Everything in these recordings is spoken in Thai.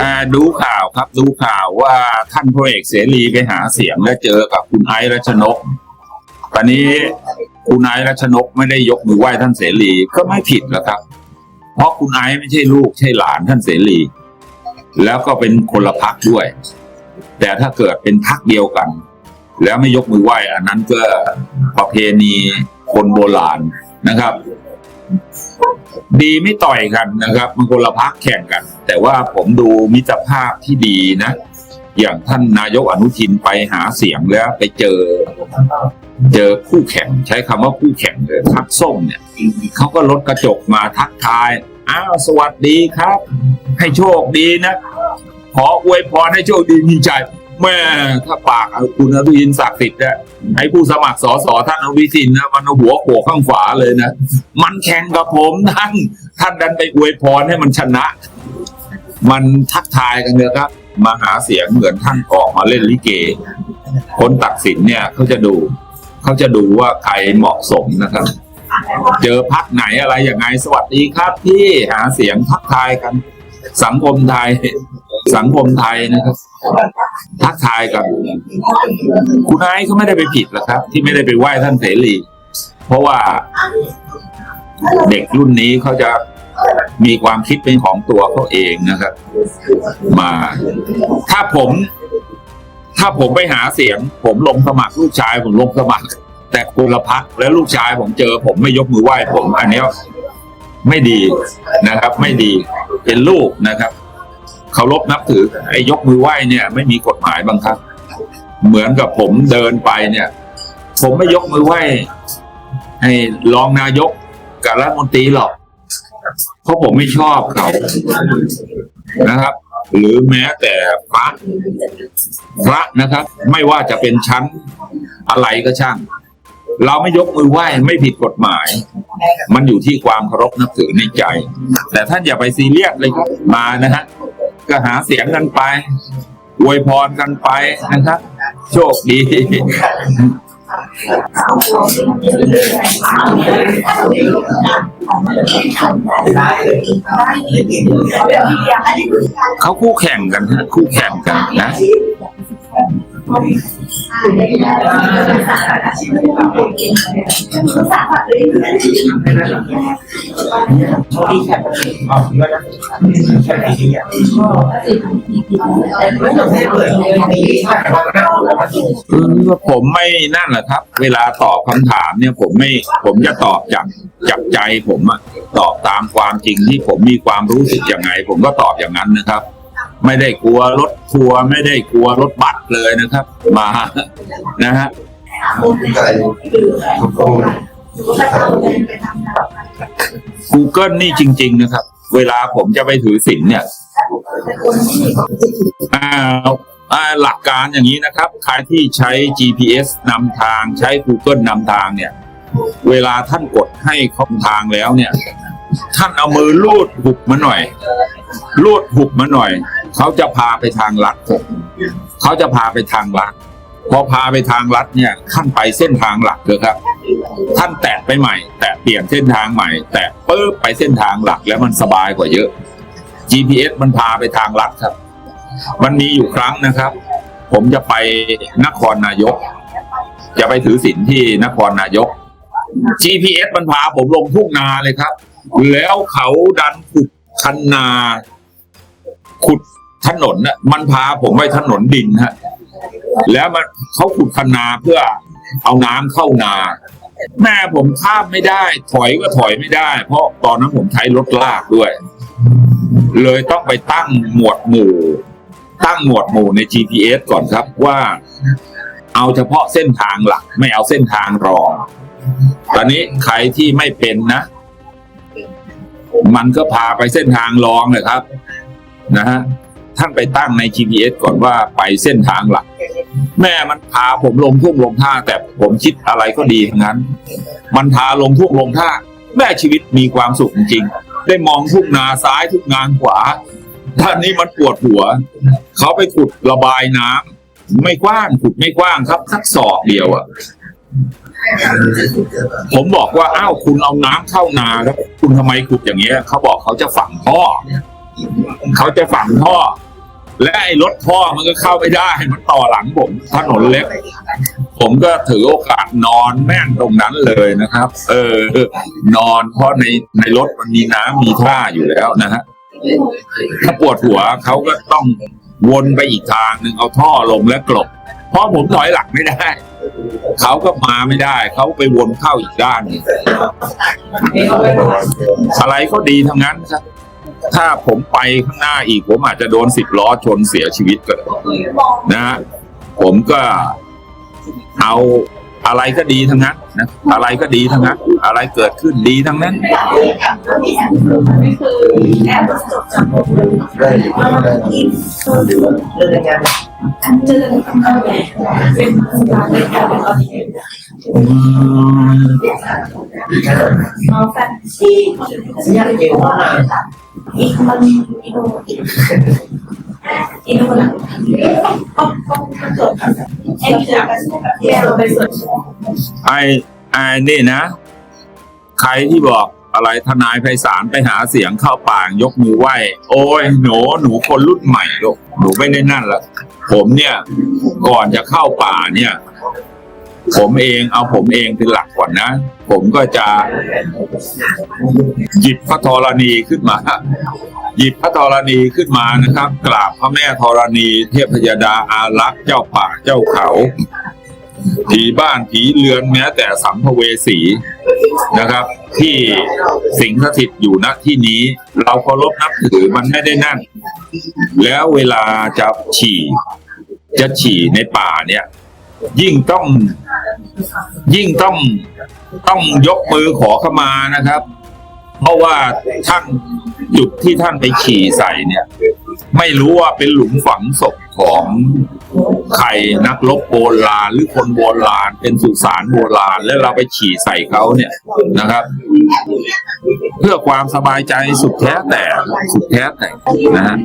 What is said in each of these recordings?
อ่าดูข่าวครับดูข่าวว่าท่านพลเอกเสรีไปหาเสียงและเจอกับคุณไอซ์รัชนกตอนนี้คุณไอซ์รัชนกไม่ได้ยกมือไหว้ท่านเสรีก็ไม่ผิดหรอกครับ เพราะคุณไอซ์ไม่ใช่ลูกใช่หลานท่านเสรี แล้วก็เป็นคนละพักด้วย แต่ถ้าเกิดเป็นพักเดียวกัน แล้วไม่ยกมือไหว้อันนั้นก็ประเพณีคนโบราณนะครับ ดีไม่ต่อยกันนะครับ มันคนละพักแข่งกัน แต่ว่าผมดูมิตรภาพที่ดีนะ อย่างท่านนายกอนุทินไปหาเสียงแล้วไปเจอ เจอคู่แข่ง ใช้คำว่าคู่แข่งเลยพักส้มเนี่ยเขาก็ลดกระจกมาทักทายอ้าวสวัสดีครับ ให้โชคดีนะ ขออวยพรให้โชคดีมีใจ แม่ถ้าปากคุณอนุทินศักดิ์สิทธิ์เนี่ยให้ผู้สมัครสอสอท่านอนุทินนะมันอาหัวโขกข้างฝาเลยนะ มันแข่งกับผมท่านท่านดันไปอวยพรให้มันชนะ มันทักทายกันเลยครับ มาหาเสียงเหมือนท่านออกมาเล่นลิเก คนตัดสินเนี่ยเขาจะดูเขาจะดูว่าใครเหมาะสมนะครับเจอพักไหนอะไรอย่างไงสวัสดีครับที่หาเสียงทักทายกัน สังคมไทย สังคมไทยนะครับทักทายกันคุณไอ้เขาไม่ได้ไปผิดหรอกครับ ที่ไม่ได้ไปไหว้ท่านเสรีเพราะว่าเด็กรุ่นนี้เขาจะมีความคิดเป็นของตัวเขาเองนะครับ มา ถ้าผม ถ้าผมไปหาเสียง ผมลงสมัครลูกชาย ผมลงสมัคร แต่คนละพักแล้วลูกชายผมเจอ ผมไม่ยกมือไหว้ผม อันนี้ไม่ดีนะครับ ไม่ดีเป็นลูกนะครับ เคารพนับถือไอ้ยกมือไหว้เนี่ย ไม่มีกฎหมายบังคับ เหมือนกับผมเดินไปเนี่ย ผมไม่ยกมือไหว้ให้รองนายกกับรัฐมนตรีหรอก เพราะผมไม่ชอบเขานะครับ หรือแม้แต่พระพระนะครับ ไม่ว่าจะเป็นชั้นอะไรก็ช่าง เราไม่ยกมือไหว้ไม่ผิดกฎหมาย มันอยู่ที่ความเคารพนับถือในใจ แต่ท่านอย่าไปซีเรียสเลยครับมานะฮะ ก็หาเสียงกันไปอวยพรกันไปนะครับ โชคดีเขาคู่แข่งกันฮะคู่แข่งกันนะ คือผมไม่นั่นแหละครับ เวลาตอบคำถามเนี่ยผมไม่ผมจะตอบจากจากใจผมอะตอบตามความจริงที่ผมมีความรู้สึกยังไง ผมก็ตอบอย่างนั้นนะครับ ไม่ได้กลัวรถทัวร์ไม่ได้กลัวรถบัสเลยนะครับ มานะฮะ Google นี่จริง ๆ นะครับ เวลาผมจะไปถือสินเนี่ยหลักการอย่างนี้นะครับใครที่ใช้ GPS นำทางใช้ Google นำทางเนี่ย เวลาท่านกดให้ข้อทางแล้วเนี่ย ท่านเอามือลูดหุบมาหน่อยลูดหุบมาหน่อย เขาจะพาไปทางลัดผมเขาจะพาไปทางลัดพอพาไปทางลัดเนี่ยท่านไปเส้นทางหลักเลยครับ ท่านแตะไปใหม่ แตะเปลี่ยนเส้นทางใหม่ แตะปุ๊บไปเส้นทางหลักแล้วมันสบายกว่าเยอะ GPS มันพาไปทางลัดครับ มันมีอยู่ครั้งนะครับ ผมจะไปนครนายก จะไปถือศีลที่นครนายก GPS มันพาผมลงทุ่งนาเลยครับ แล้วเขาดันขุดคันนา ขุด ถนนน่ะมันพาผมไปถนนดินฮะแล้วมันเขาขุดคันนาเพื่อเอาน้ำเข้านา แม่ผมข้ามไม่ได้ ถอยก็ถอยไม่ได้ เพราะตอนนั้นผมใช้รถลากด้วย เลยต้องไปตั้งหมวดหมู่ ตั้งหมวดหมู่ใน GPS ก่อนครับว่า เอาเฉพาะเส้นทางหลัก ไม่เอาเส้นทางรอง ตอนนี้ใครที่ไม่เป็นนะ มันก็พาไปเส้นทางรองเลยครับ นะฮะ ท่านไปตั้งใน GPS ก่อนว่าไปเส้นทางหลัก แม่มันพาผมลงทุ่งลงท่า แต่ผมคิดอะไรก็ดีทั้งนั้น มันพาลงทุ่งลงท่า แม่ชีวิตมีความสุขจริงๆได้มองทุ่งนาซ้ายทุ่งนาขวาท่านนี้มันปวดหัว เขาไปขุดระบายน้ำไม่กว้างขุดไม่กว้างครับสักศอกเดียวอะผมบอกว่าอ้าวคุณเอาน้ำเข้านาแล้วคุณทำไมขุดอย่างเงี้ย เขาบอกเขาจะฝังท่อ เขาจะฝังท่อ และไอ้รถท่อมันก็เข้าไม่ได้ มันต่อหลังผมถนนเล็ก ผมก็ถือโอกาสนอนแม่งตรงนั้นเลยนะครับ เออ นอนเพราะในในรถมันมีน้ำมีท่าอยู่แล้วนะฮะถ้าปวดหัวเขาก็ต้องวนไปอีกทางหนึ่งเอาท่อลงและกลบ เพราะผมถอยหลังไม่ได้ เขาก็มาไม่ได้ เขาไปวนเข้าอีกด้านนึงอะไรก็ดีทั้งนั้นครับ ถ้าผมไปข้างหน้าอีก ผมอาจจะโดนสิบล้อชนเสียชีวิตก็ได้นะฮะผมก็เอาอะไรก็ดีทั้งนั้นนะอะไรก็ดีทั้งนั้น อะไรเกิดขึ้นดีทั้งนั้นไอ้ ไอ้นี่นะ ใครที่บอกอะไรทนายไพศาลไปหาเสียงเข้าป่างยกมือไหว้ โอ้ยหนูหนูคนรุ่นใหม่ลูกหนูไม่ได้นั่นละผมเนี่ย ก่อนจะเข้าป่าเนี่ย ผมเองเอาผมเองเป็นหลักก่อนนะ ผมก็จะหยิบพระธรณีขึ้นมา หยิบพระธรณีขึ้นมานะครับ กราบพระแม่ธรณี เทพยดาอารักษ์เจ้าป่าเจ้าเขาผีบ้านผีเรือนแม้แต่สัมภเวสีนะครับ ที่สิงสถิตอยู่ณที่นี้ เราเคารพนับถือมันไม่ได้นั่นแล้วเวลาจะฉี่ จะฉี่ในป่าเนี่ย ยิ่งต้อง ยิ่งต้องต้องยกมือขอขมานะครับ เพราะว่าท่านจุดที่ท่านไปฉี่ใส่เนี่ย ไม่รู้ว่าเป็นหลุมฝังศพของใครนักรบโบราณหรือคนโบราณเป็นสุสานโบราณแล้วเราไปฉี่ใส่เขาเนี่ยนะครับ เพื่อความสบายใจสุดแท้แต่สุดแท้แต่นะฮะ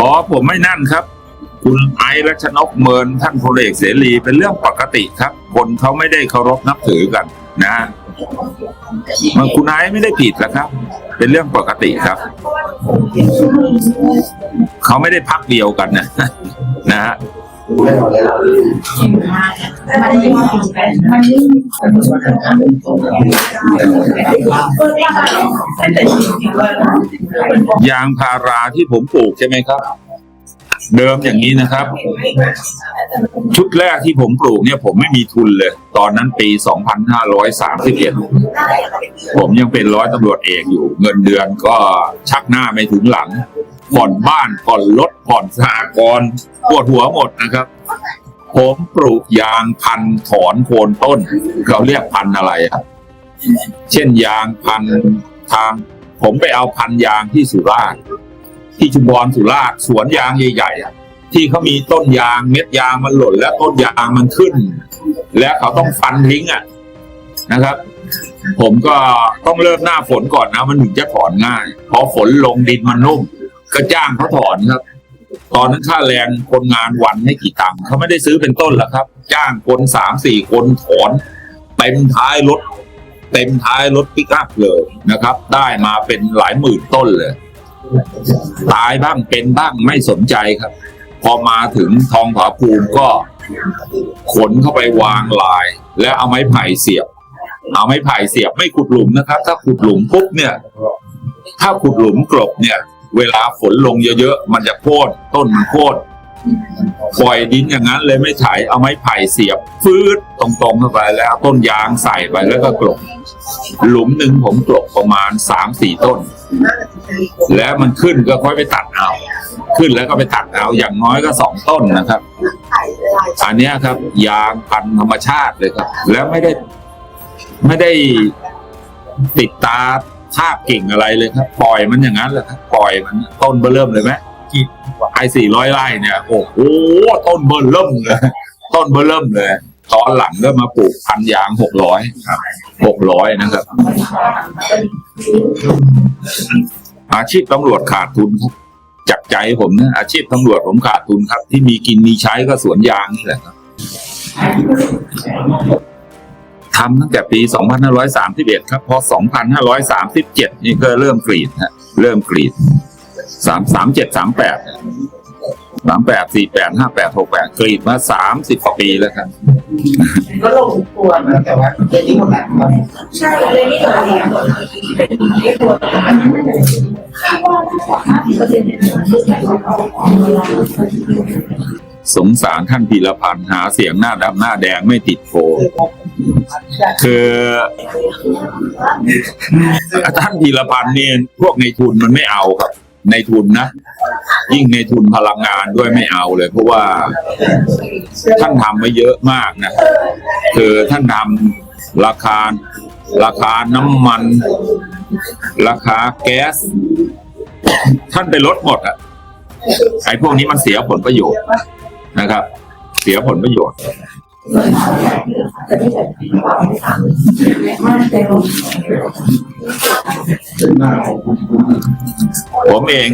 อ๋อผมไม่นั่นครับ คุณไอซ์รัชนกเมินท่านพลเอกเสรีเป็นเรื่องปกติครับ คนเขาไม่ได้เคารพนับถือกันนะมันคุณไอซ์ไม่ได้ผิดหรอกครับ เป็นเรื่องปกติครับ เขาไม่ได้พักเดียวกันนะนะฮะ ยางพาราที่ผมปลูกใช่ไหมครับ เดิมอย่างนี้นะครับ ชุดแรกที่ผมปลูกเนี่ย ผมไม่มีทุนเลย ตอนนั้นปี 2531 ผมยังเป็นร้อยตำรวจเอกอยู่ เงินเดือนก็ชักหน้าไม่ถึงหลัง ผ่อนบ้านผ่อนรถผ่อนสหกรณ์ปวดหัวหมดนะครับ ผมปลูกยางพันธุ์ถอนโคนต้นเขาเรียกพันธ์อะไรอะเช่นยางพันธุ์ทาง ผมไปเอาพันธ์ยางที่สุราษฎร์ที่ชุมพรสุราษฎร์สวนยางใหญ่ๆที่เขามีต้นยางเม็ดยางมันหล่นแล้วต้นยางมันขึ้น และเขาต้องฟันทิ้งอะนะครับ ผมก็ต้องเริ่มหน้าฝนก่อนนะ มันถึงจะถอนง่ายพอฝนลงดินมันนุ่ม ก็จ้างเขาถอนครับ ตอนนั้นค่าแรงคนงานวันไม่กี่ตังค์เขาไม่ได้ซื้อเป็นต้นหรอกครับ จ้างคนสามสี่คนถอนเต็มท้ายรถเต็มท้ายรถปิกอัพเลยนะครับ ได้มาเป็นหลายหมื่นต้นเลย ตายบ้างเป็นบ้างไม่สนใจครับ พอมาถึงทองผาภูมิก็ขนเข้าไปวางลาย แล้วเอาไม้ไผ่เสียบ เอาไม้ไผ่เสียบไม่ขุดหลุมนะครับ ถ้าขุดหลุมปุ๊บเนี่ย ถ้าขุดหลุมกลบเนี่ย เวลาฝนลงเยอะๆ มันจะโค่นต้นมันโค่นปล่อยดินอย่างนั้นเลยไม่ไถเอาไม้ไผ่เสียบฟืดตรงๆเข้าไปแล้วเอาต้นยางใส่ไปแล้วก็กลบหลุมหนึ่งผมกลบประมาณสามสี่ต้น แล้วมันขึ้นก็ค่อยไปตัดเอา ขึ้นแล้วก็ไปตัดเอาอย่างน้อยก็สองต้นนะครับ อันนี้ครับ ยางพันธรรมชาติเลยครับ แล้วไม่ได้ ไม่ได้ติดตา ภาพกิ่งอะไรเลยครับ ปล่อยมันอย่างนั้นแหละครับปล่อยมันต้นเบอร์เริ่มเลยไหมกี่ไอ้สี่ร้อยไร่เนี่ยโอ้โหต้นเบอร์เริ่มเลย ต้นเบอร์เริ่มเลยตอนหลังก็มาปลูกพันยางหกร้อยหกร้อยนะครับ อาชีพตำรวจขาดทุนครับจากใจผมนะอาชีพตำรวจผมขาดทุนครับ ที่มีกินมีใช้ก็สวนยางนี่แหละครับ ทำตั้งแต่ปี 2531 ครับ พอ 2537 นี่ก็เริ่มกรีดฮะเริ่มกรีดสามสามเจ็ดสามแปดสามแปดสี่แปดห้าแปดหกแปดกรีดมาสามสิบกว่าปีแล้วครับก็ลงทุกตัวนะแต่ว่าเดี๋ยวนี้หมดแล้วครับใช่เลยนี่ตัวเดียวไม่ตัวคิดว่าถ้าสองห้าสิบเปอร์เซ็นต์เนี่ยคือใส่ของเขาของเรา สงสารท่านพีรพันธ์หาเสียงหน้าดำหน้าแดงไม่ติดโพคือท่านพีรพันธ์เนี่ยพวกในทุนมันไม่เอาครับ ในทุนนะยิ่งในทุนพลังงานด้วยไม่เอาเลย เพราะว่าท่านทำไว้เยอะมากนะคือท่านทำราคาราคาน้ำมัน ราคาแก๊ส ท่านไปลดหมดอะไอ้พวกนี้มันเสียผลประโยชน์ นะครับ เสียผลประโยชน์ผมเอง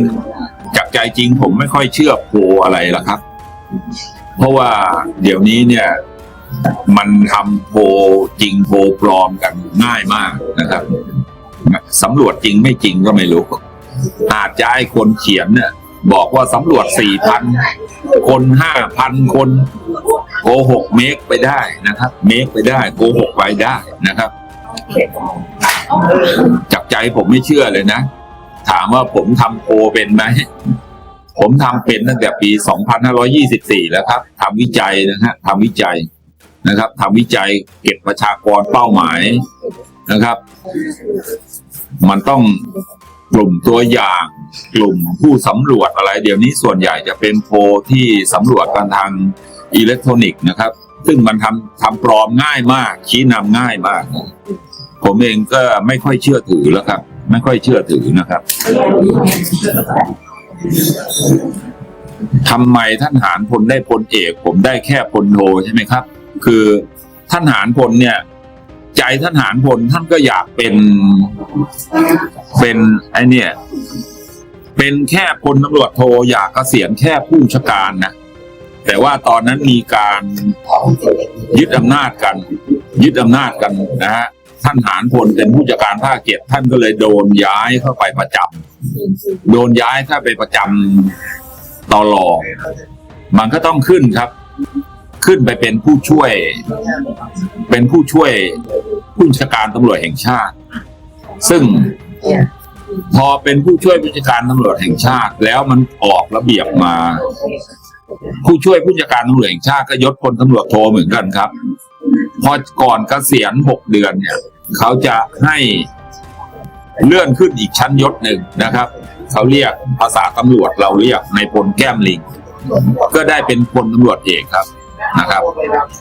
จากใจจริงผมไม่ค่อยเชื่อโพอะไรหรอกครับ เพราะว่าเดี๋ยวนี้เนี่ย มันทำโพจริงโพปลอมกันง่ายมากนะครับสำรวจจริงไม่จริงก็ไม่รู้อาจจะให้คนเขียนเนี่ย บอกว่าสำรวจสี่พันคนห้าพันคนโกหกเมคไปได้นะครับ เมคไปได้โกหกไปได้นะครับ จากใจผมไม่เชื่อเลยนะ ถามว่าผมทำโพเป็นไหม ผมทำเป็นตั้งแต่ปี 2524 แล้วครับทำวิจัยนะฮะทำวิจัยนะครับทำวิจัยเก็บประชากรเป้าหมายนะครับ มันต้อง กลุ่มตัวอย่างกลุ่มผู้สำรวจอะไร เดี๋ยวนี้ส่วนใหญ่จะเป็นโพที่สำรวจกันทางอิเล็กทรอนิกส์นะครับ ซึ่งมันทำทำปลอมง่ายมาก ชี้นำง่ายมาก ผมเองก็ไม่ค่อยเชื่อถือแล้วครับ ไม่ค่อยเชื่อถือนะครับทำไมท่านหารพลได้พลเอก ผมได้แค่พลโทใช่ไหมครับ คือท่านหารพลเนี่ย ใจท่านหารพลท่านก็อยากเป็นเป็นไอเนี่ย เป็นแค่พลตำรวจโทอยากเกษียณแค่ผู้ชาการนะแต่ว่าตอนนั้นมีการยึดอำนาจกัน ยึดอำนาจกันนะฮะท่านหารพลเป็นผู้จัดการภาคเจ็ดท่านก็เลยโดนย้ายเข้าไปประจำโดนย้ายเข้าไปประจำตลอมันก็ต้องขึ้นครับ ขึ้นไปเป็นผู้ช่วย เป็นผู้ช่วยผู้บัญชาการตำรวจแห่งชาติ ซึ่งพอเป็นผู้ช่วยผู้จัดการตำรวจแห่งชาติ แล้วมันออกระเบียบมา ผู้ช่วยผู้จัดการตำรวจแห่งชาติก็ยศพลตำรวจโทเหมือนกันครับ พอก่อนเกษียณหกเดือนเนี่ย เขาจะให้เลื่อนขึ้นอีกชั้นยศหนึ่งนะครับ เขาเรียกภาษาตำรวจเราเรียกในพลแก้มลิง ก็ได้เป็นพลตำรวจเอกครับ นะครับ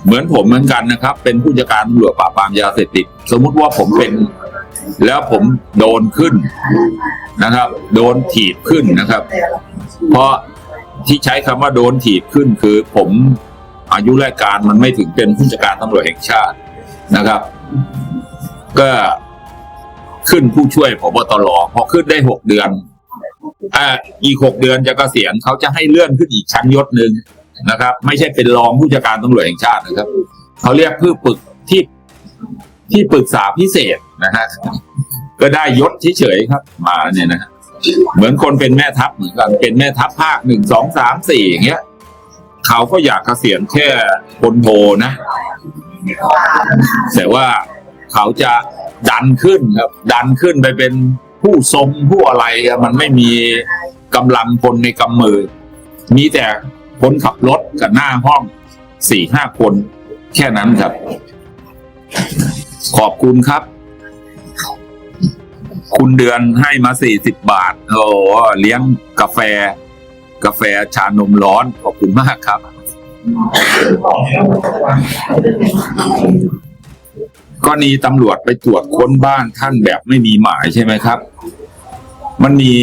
เหมือนผมเหมือนกันนะครับ เป็นผู้จัดการตำรวจปราบปรามยาเสพติดสมมุติว่าผมเป็น แล้วผมโดนขึ้นนะครับ โดนถีบขึ้นนะครับ เพราะที่ใช้คำว่าโดนถีบขึ้นคือผมอายุราชการมันไม่ถึงเป็นผู้จัดการตำรวจแห่งชาตินะครับ ก็ขึ้นผู้ช่วยผบตรพอขึ้นได้หกเดือนอ่าอีกหกเดือนจะเกษียณเขาจะให้เลื่อนขึ้นอีกชั้นยศหนึ่ง นะครับ ไม่ใช่เป็นรองผู้จัดการตำรวจแห่งชาตินะครับเขาเรียกผู้ปรึกที่ที่ปรึกษาพิเศษนะฮะก็ได้ยศเฉยๆครับ มาเนี่ยนะเหมือนคนเป็นแม่ทัพเหมือนกันเป็นแม่ทัพภาคหนึ่งสองสามสี่อย่างเงี้ยเขาก็อยากเกษียณแค่พลโทนะ แต่ว่าเขาจะดันขึ้นครับ ดันขึ้นไปเป็นผู้ทรงผู้อะไรมันไม่มีกำลังพลในกำมือ มีแต่ คนขับรถกับหน้าห้องสี่ห้าคน แค่นั้นครับ ขอบคุณครับ คุณเดือนให้มาสี่สิบบาท โอ้เลี้ยงกาแฟ กาแฟชานมร้อน ขอบคุณมากครับกรณีตำรวจไปตรวจค้นบ้านท่านแบบไม่มีหมายใช่ไหมครับ มันมี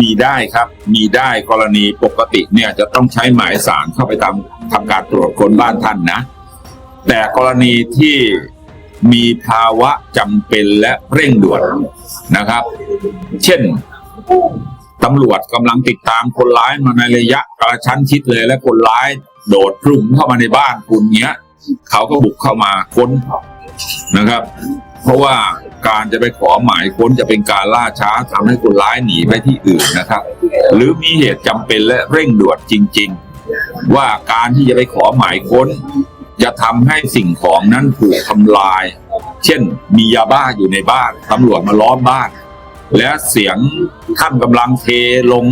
มีได้ครับ มีได้กรณีปกติเนี่ยจะต้องใช้หมายสารเข้าไปทำทำการตรวจค้นบ้านท่านนะ แต่กรณีที่มีภาวะจำเป็นและเร่งด่วนนะครับ เช่นตำรวจกำลังติดตามคนร้ายมาในระยะกระชั้นชิดเลยและคนร้ายโดดพรุ่งเข้ามาในบ้านคุณเนี้ย เขาก็บุกเข้ามาค้นนะครับ เพราะว่าการจะไปขอหมายค้นจะเป็นการล่าช้าทำให้คนร้ายหนีไปที่อื่นนะครับ หรือมีเหตุจำเป็นและเร่งด่วนจริง ๆ ว่าการที่จะไปขอหมายค้น จะทำให้สิ่งของนั้นถูกทำลาย เช่นมียาบ้าอยู่ในบ้านตำรวจมาล้อมบ้าน และเสียงท่านกำลังเทลง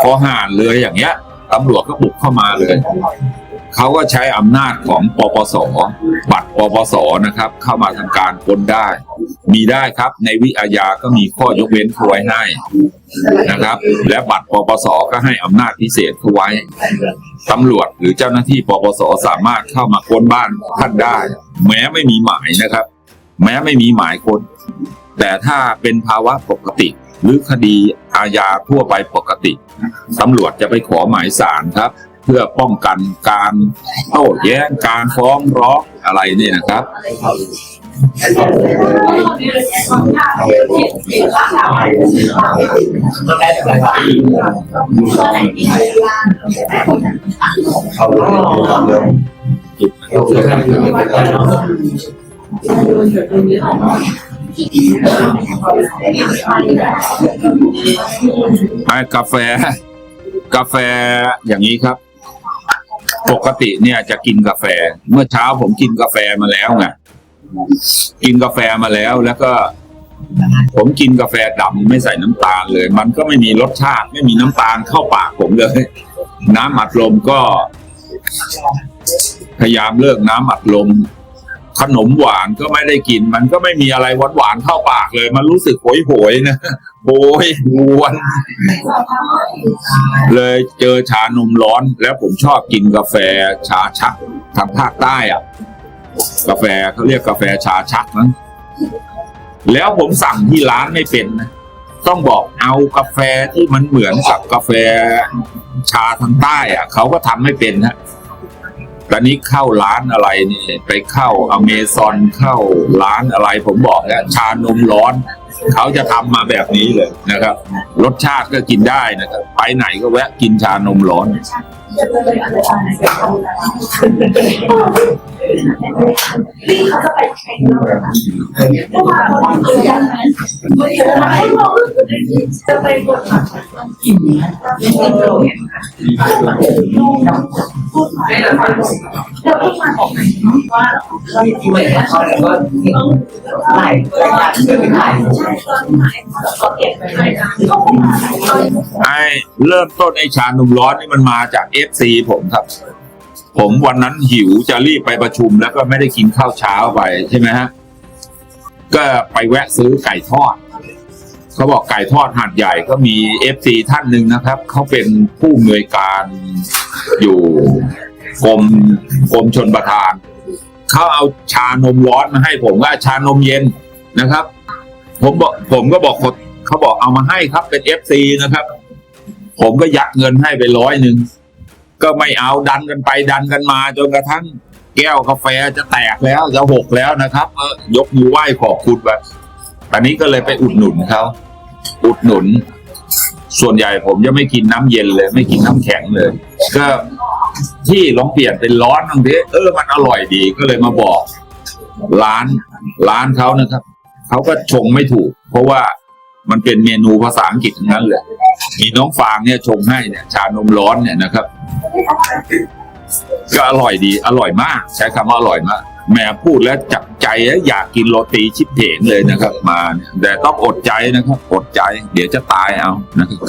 คอห่านเลยอย่างเงี้ยตำรวจก็บุกเข้ามาเลย เขาก็ใช้อำนาจของปปส บัตรปปสนะครับ เข้ามาทำการค้นได้ มีได้ครับในวิอาญาก็มีข้อยกเว้นเขาไว้ให้นะครับ และบัตรปปส ก็ให้อำนาจพิเศษเขาไว้ตำรวจหรือเจ้าหน้าที่ปปส สามารถเข้ามาค้นบ้านท่านได้ แม้ไม่มีหมายนะครับ แม้ไม่มีหมายค้นแต่ถ้าเป็นภาวะปกติหรือคดีอาญาทั่วไปปกติตำรวจจะไปขอหมายศาลครับ เพื่อป้องกันการโต้แย้งการฟ้องร้องอะไรนี่นะครับไอ้กาแฟ กาแฟอย่างนี้ครับ ปกติเนี่ยจะกินกาแฟ เมื่อเช้าผมกินกาแฟมาแล้วไงกินกาแฟมาแล้วแล้วก็ ผมกินกาแฟดำไม่ใส่น้ำตาลเลย มันก็ไม่มีรสชาติ ไม่มีน้ำตาลเข้าปากผมเลย น้ำอัดลมก็ พยายามเลิกน้ำอัดลม ขนมหวานก็ไม่ได้กิน มันก็ไม่มีอะไรหวานหวานๆเข้าปากเลย มันรู้สึกโหยโหยๆนะโหยหวนเลยเจอชานมร้อน แล้วผมชอบกินกาแฟชาชักทางภาคใต้อะ กาแฟเขาเรียกกาแฟชาชักนั้นแล้วผมสั่งที่ร้านไม่เป็นนะต้องบอกเอากาแฟที่มันเหมือนกับกาแฟชาทางใต้อะเขาก็ทำไม่เป็นฮะ ตอนนี้เข้าร้านอะไรนี่ไปเข้าอเมซอนเข้าร้านอะไรผมบอกแล้วชานมร้อน เขาจะทำมาแบบนี้เลยนะครับ รสชาติก็กินได้นะครับ ไปไหนก็แวะกินชานมร้อน จะไปกดกิน แล้วก็มาบอกว่าเราอยู่ในเขาก็หลายอย่างที่เป็นหลายใช่ตอนหายเขาเก็บไปหลยอย่างเขาก็มาไอ้เริ่มต้นไอ้ชานุ่มร้อนนี่มันมาจากเอฟซีผมครับ ผมวันนั้นหิวจะรีบไปประชุมแล้วก็ไม่ได้กินข้าวเช้าไปใช่ไหมฮะ ก็ไปแวะซื้อไก่ทอด เขาบอกไก่ทอดหัดใหญ่ก็มีเอฟซีท่านหนึ่งนะครับ เขาเป็นผู้อำนวยการอยู่กรมกรมชนประทาน เขาเอาชานมร้อนมาให้ผมว่าชานมเย็นนะครับ ผมบอกผมก็บอกเขาบอกเอามาให้ครับเป็นเอฟซีนะครับ ผมก็ยัดเงินให้ไปร้อยหนึ่งก็ไม่เอาดันกันไปดันกันมาจนกระทั่งแก้วกาแฟจะแตกแล้วจะหกแล้วนะครับยกมือไหว้ขอบคุณไปตอนนี้ก็เลยไปอุดหนุนเขา อุดหนุน ส่วนใหญ่ผมจะไม่กินน้ำเย็นเลย ไม่กินน้ำแข็งเลย ก็ที่ลองเปลี่ยนเป็นร้อนบางทีเออมันอร่อยดีก็เลยมาบอก ร้าน ร้านเขานะครับเขาก็ชงไม่ถูก เพราะว่ามันเป็นเมนูภาษาอังกฤษทั้งนั้นเลยมีน้องฟางเนี่ยชงให้เนี่ย ชานมร้อนเนี่ยนะครับ ก็อร่อยดี อร่อยมาก ใช้คำว่าอร่อยมากแม่พูดแล้วจับ ใจแล้วอยากกินโรตีชิปเถงเลยนะครับ มาแต่ต้องอดใจนะครับอดใจ เดี๋ยวจะตายเอานะครับ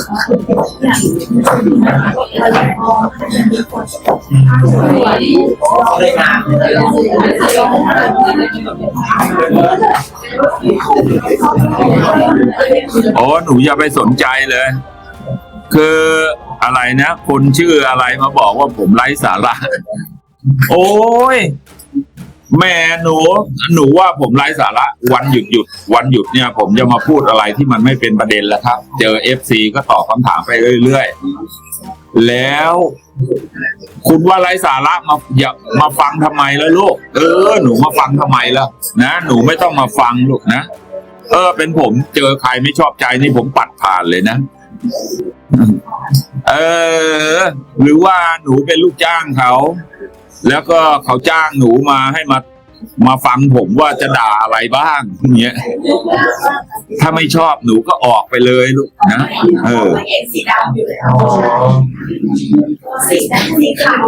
โอ้หนูอย่าไปสนใจเลย คืออะไรนะ คนชื่ออะไรมาบอกว่าผมไร้สาระ โอ้ย แม่หนูหนูว่าผมไร้สาระวันหยุดหยุดวันหยุดเนี่ย ผมจะมาพูดอะไรที่มันไม่เป็นประเด็นแล้วครับ เจอเอฟซีก็ตอบคำถามไปเรื่อยๆ แล้ว คุณว่าไร้สาระมาอย่ามาฟังทำไมแล้วลูก เออ หนูมาฟังทำไมล้วนะหนูไม่ต้องมาฟังลูกนะเออ เป็นผมเจอใครไม่ชอบใจนี่ผมปัดผ่านเลยนะเออ หรือว่าหนูเป็นลูกจ้างเขา แล้วก็เขาจ้างหนูมาให้มามาฟังผมว่าจะด่าอะไรบ้างเงี้ย ถ้าไม่ชอบหนูก็ออกไปเลยลูกนะ เออ สีดำอยู่แล้วสีดำสีขาว